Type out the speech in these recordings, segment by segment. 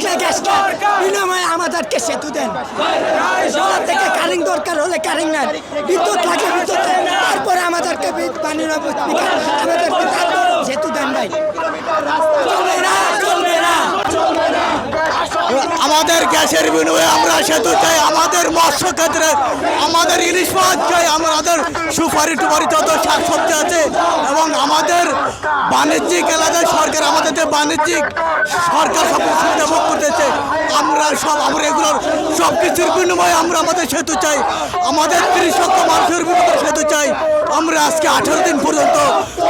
লাগলে গ্যাস বিনিময়ে আমাদেরকে সেতু দেন। শহর থেকে কারেন্ট দরকার হলে কারেন্ট নেন। বিদ্যুৎ লাগলে বিদ্যুৎ তারপরে আমাদেরকে পানি না আমাদেরকে সেতু দেন ভাই। আমাদের গ্যাসের বিনিময়ে আমরা সেতু চাই, আমাদের মৎস্য ক্ষেত্রে, আমাদের ইলিশ মাছ চাই, আমাদের সুপারি টুপারি যত শাকসবজি আছে, এবং আমাদের বাণিজ্যিক এলাকায় সরকার, আমাদের যে বাণিজ্যিক সরকার আমরা সব আমরা এগুলোর সব কিছুর বিনিময়ে আমরা আমাদের সেতু চাই। আমাদের ত্রিশ মানুষের বিনিময়ে সেতু চাই। আমরা আজকে আঠারো দিন পর্যন্ত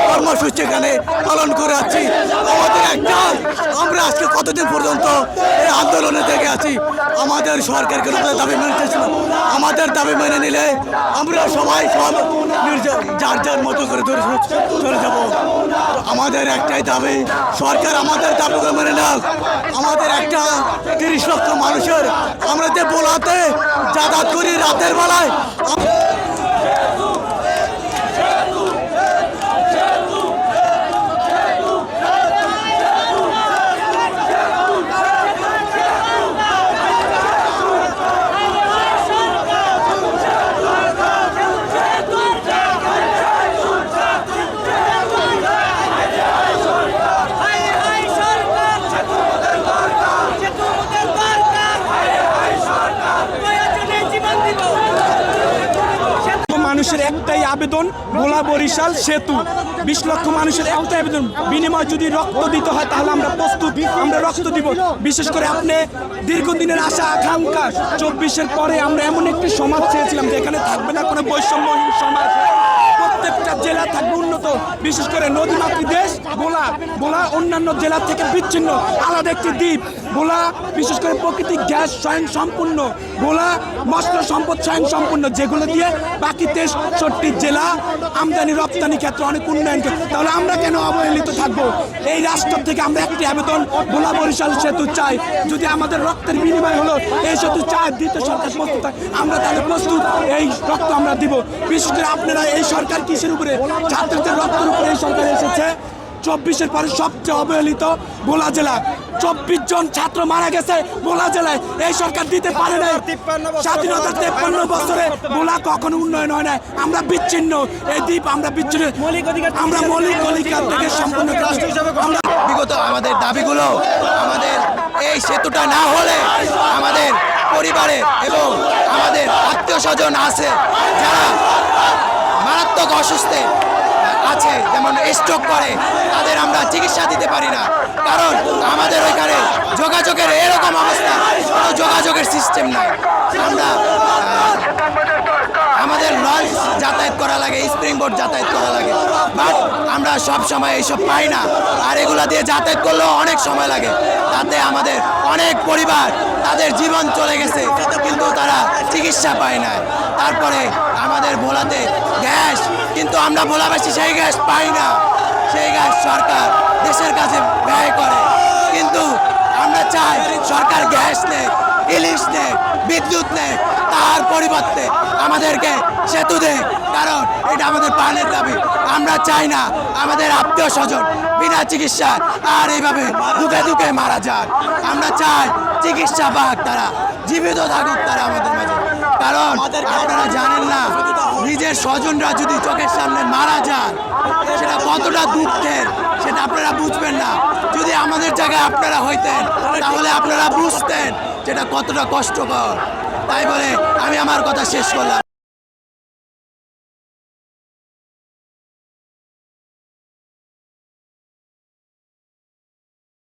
কর্মসূচি এখানে পালন করে আছি। আমাদের একটা, আমরা আজকে কতদিন পর্যন্ত আন্দোলনে থেকে আছি। আমাদের আমাদের দাবি মেনে নিতেছিল আমাদের দাবি মেনে নিলে আমরা সবাই সব যার যার মতো করে ধরে চলে- চলে যাব। আমাদের একটাই দাবি, সরকার আমাদের দাবিকে মেনে নাও আমাদের একটা তিরিশ লক্ষ মানুষের আমরা যে বোলাতে যাতায়াত করি রাতের বেলায় আম- হায় হায় সরকার সেতু আমাদের দরকার প্রয়োজনে জীবন দিব মানুষের একটাই আবেদন ভোলা বরিশাল সেতু। বিশ লক্ষ মানুষের একটাই আবেদন, বিনিময় যদি রক্ত দিতে হয় তাহলে আমরা প্রস্তুত, আমরা রক্ত দিব। বিশেষ করে আপনি দীর্ঘদিনের আশা, আকাঙ্ক্ষা, চব্বিশের পরে আমরা এমন একটি সমাজ চেয়েছিলাম যে এখানে থাকবে না, কোনো বৈষম্যহীন সমাজ। প্রত্যেকটা জেলা থাকবে উন্নত। বিশেষ করে নদীমাতৃ দেশ ভোলা ভোলা অন্যান্য জেলা থেকে বিচ্ছিন্ন, আলাদা একটি দ্বীপ। ভোলা বিশেষ করে প্রাকৃতিক গ্যাস স্বয়ং সম্পূর্ণ। ভোলা মৎস্য সম্পদ স্বয়ং সম্পূর্ণ। যেগুলো দিয়ে বাকি তেষট্টি জেলা আমদানি, রপ্তানি ক্ষেত্রে অনেক উন্নয়ন তাহলে আমরা কেন অবহেলিত থাকব? এই রাষ্ট্র থেকে আমরা একটি আবেদন, গোলা বরিশাল সেতু চাই। যদি আমাদের রক্তের বিনিময় হলো, এই সেতু চাই, দ্বিতীয় সরকার প্রস্তুত আমরা তাহলে প্রস্তুত, এই রক্ত আমরা দিব। বিশেষ করে আপনারা এই সরকার কিসের উপরে? ছাত্রদের রক্তের উপরে এই সরকার এসেছে। চব্বিশের পরে সবচেয়ে অবহেলিত গোলা জেলা। চব্বিশ জন ছাত্র মারা গেছে ভোলা জেলায়। এই সরকার দিতে পারে নাই। স্বাধীনতা তেপ্পান্ন বছরে ভোলা কখনো উন্নয়ন হয় না আমরা বিচ্ছিন্ন। এই দ্বীপ আমরা বিচ্ছিন্ন। আমরা মৌলিক অধিকার থেকে সম্পূর্ণ আমরা বিগত আমাদের দাবিগুলো আমাদের এই সেতুটা না হলে আমাদের পরিবারে এবং আমাদের আত্মীয় স্বজন আছে যারা মারাত্মক অসুস্থ আছে, যেমন স্ট্রোক করে, তাদের আমরা চিকিৎসা দিতে পারি না। কারণ আমাদের ওইখানে যোগাযোগের এরকম অবস্থা, কোনো যোগাযোগের সিস্টেম নাই। আমরা আমাদের লঞ্চ যাতায়াত করা লাগে স্প্রিং বোর্ড যাতায়াত করা লাগে। বাট আমরা সব সময় এইসব পাই না। আর এগুলা দিয়ে যাতায়াত করলেও অনেক সময় লাগে। তাতে আমাদের অনেক পরিবার, তাদের জীবন চলে গেছে। চিকিৎসা পায় না তারপরে আমাদের ভোলাতে গ্যাস, কিন্তু আমরা ভোলাবাসী সেই গ্যাস পাই না। সেই গ্যাস সরকার দেশের কাছে ব্যয় করে। কিন্তু আমরা চাই সরকার গ্যাস নেই, ইলিশ নেই, বিদ্যুৎ নেই, তার পরিবর্তে আমাদেরকে সেতু দেয়। কারণ এটা আমাদের প্রাণের দাবি। আমরা চাই না আমাদের আত্মীয় স্বজন বিনা চিকিৎসা আর এইভাবে দুঃখে দুঃখে মারা যাক। আমরা চাই চিকিৎসা পাক তারা, জীবিত থাকুক তারা আমাদের মাঝে। কারণ আপনারা জানেন না নিজের স্বজনরা যদি চোখের সামনে মারা যান সেটা কতটা দুঃখের সেটা আপনারা বুঝবেন না। যদি আমাদের জায়গায় আপনারা হইতেন তাহলে আপনারা বুঝতেন যেটা কতটা কষ্টকর। তাই বলে আমি আমার কথা শেষ করলাম।